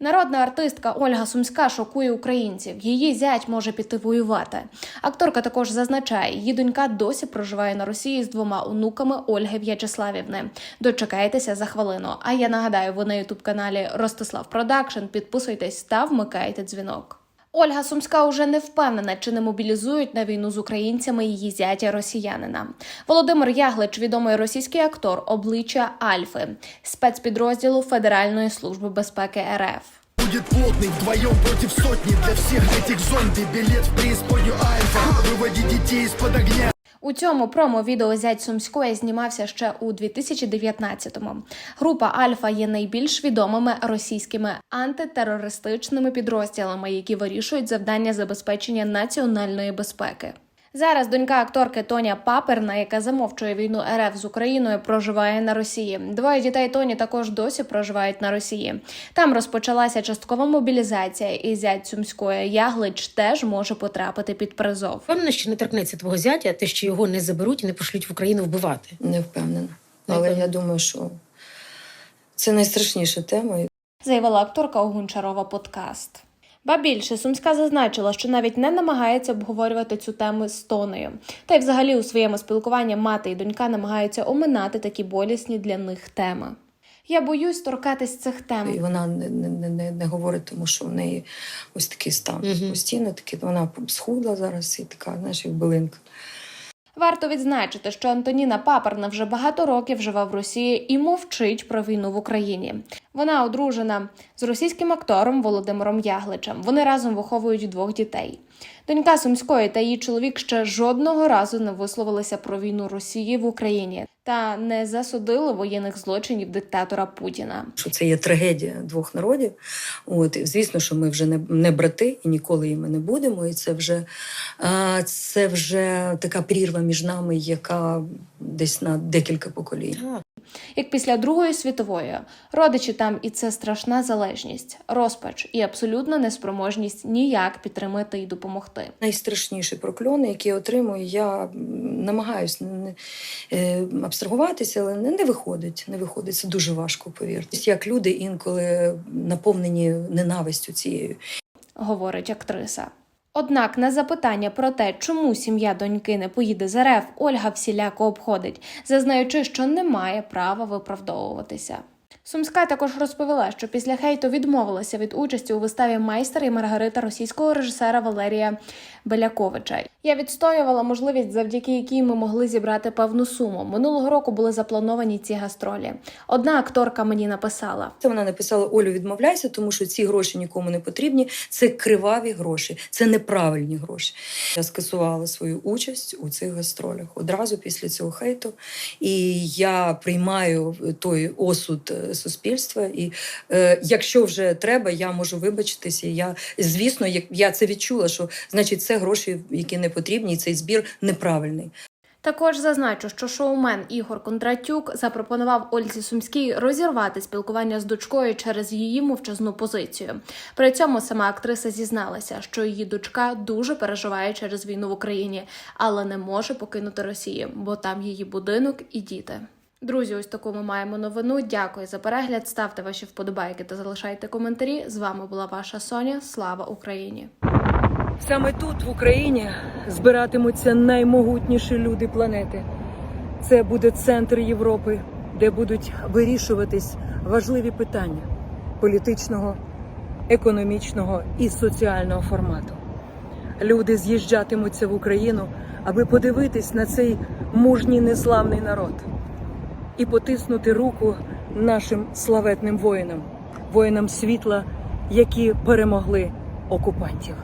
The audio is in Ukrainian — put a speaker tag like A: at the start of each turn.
A: Народна артистка Ольга Сумська шокує українців. Її зять може піти воювати. Акторка також зазначає, її донька досі проживає на Росії з двома онуками Ольги В'ячеславівни. Дочекайтеся за хвилину. А я нагадаю, ви на ютуб каналі Ростислав Продакшн. Підписуйтесь та вмикайте дзвінок. Ольга Сумська уже не впевнена, чи не мобілізують на війну з українцями її зятя росіянина. Володимир Яглич, відомий російський актор, обличчя Альфи, спецпідрозділу Федеральної служби безпеки РФ.
B: Будет плотный вдвоем против сотни Для всех этих зомби билет в преисподнюю Альфа Выводить детей из-под огня
A: у цьому промо-відео зять Сумської знімався ще у 2019-му. Група Альфа є найбільш відомими російськими антитерористичними підрозділами, які вирішують завдання забезпечення національної безпеки. Зараз донька акторки Тоня Паперна, яка замовчує війну РФ з Україною, проживає на Росії. Двоє дітей Тоні також досі проживають на Росії. Там розпочалася часткова мобілізація, і зять Сумської Яглич теж може потрапити під призов.
C: Впевнена, що не торкнеться твого зятя, те, що його не заберуть і не пошлють в Україну вбивати.
D: Не впевнена. Але я думаю, що це найстрашніша тема.
A: заявила акторка у Гончарова подкаст. Ба більше Сумська зазначила, що навіть не намагається обговорювати цю тему з Тонею. Та й взагалі у своєму спілкуванні мати і донька намагаються оминати такі болісні для них теми. Я боюсь торкатись цих
D: І
A: тем.
D: вона не, не, не, не, не говорить, тому що в неї ось такий стан.
C: Угу.
D: Постійно такий, вона схудла зараз і така, знаєш, як билинка.
A: Варто відзначити, що Антоніна Папарна вже багато років живе в Росії і мовчить про війну в Україні. Вона одружена з російським актором Володимиром Ягличем. Вони разом виховують двох дітей. Донька Сумської та її чоловік ще жодного разу не висловилися про війну Росії в Україні та не засудили воєнних злочинів диктатора Путіна.
D: Що це є трагедія двох народів. От, і звісно, що ми вже не, не брати і ніколи іми не будемо. І це вже, це вже така прірва між нами, яка десь на декілька поколінь.
A: Як після Другої світової родичі там і це страшна залежність, розпач і абсолютна неспроможність ніяк підтримати і допомогти.
D: Найстрашніші прокльони, які я отримую, я намагаюся не, е, абстрагуватися, але не, не виходить. Не виходить. Це дуже важко, повірте. Як люди інколи наповнені ненавистю цією.
A: говорить актриса. Однак на запитання про те, чому сім'я доньки не поїде з РФ, Ольга всіляко обходить, зазнаючи, що не має права виправдовуватися. Сумська також розповіла, що після хейту відмовилася від участі у виставі майстер і Маргарита російського режисера Валерія Беляковича. Я відстоювала можливість, завдяки якій ми могли зібрати певну суму. Минулого року були заплановані ці гастролі. Одна акторка мені написала:
D: Це вона написала: Олю, відмовляйся, тому що ці гроші нікому не потрібні. Це криваві гроші, це неправильні гроші. Я скасувала свою участь у цих гастролях одразу після цього хейту. І я приймаю той осуд е, суспільства. І е, якщо вже треба, я можу вибачитися. Я звісно, як я це відчула, що значить це гроші, які не потрібні, і цей збір неправильний.
A: Також зазначу, що шоумен Ігор Кондратюк запропонував Ользі Сумській розірвати спілкування з дочкою через її мовчазну позицію. При цьому сама актриса зізналася, що її дочка дуже переживає через війну в Україні, але не може покинути Росію, бо там її будинок і діти. Друзі, ось таку ми маємо новину. Дякую за перегляд. Ставте ваші вподобайки та залишайте коментарі. З вами була ваша Соня. Слава Україні!
E: Саме тут, в Україні, збиратимуться наймогутніші люди планети. Це буде центр Європи, де будуть вирішуватись важливі питання політичного, економічного і соціального формату. Люди з'їжджатимуться в Україну, аби подивитись на цей мужній неславний народ і потиснути руку нашим славетним воїнам, воїнам світла, які перемогли окупантів.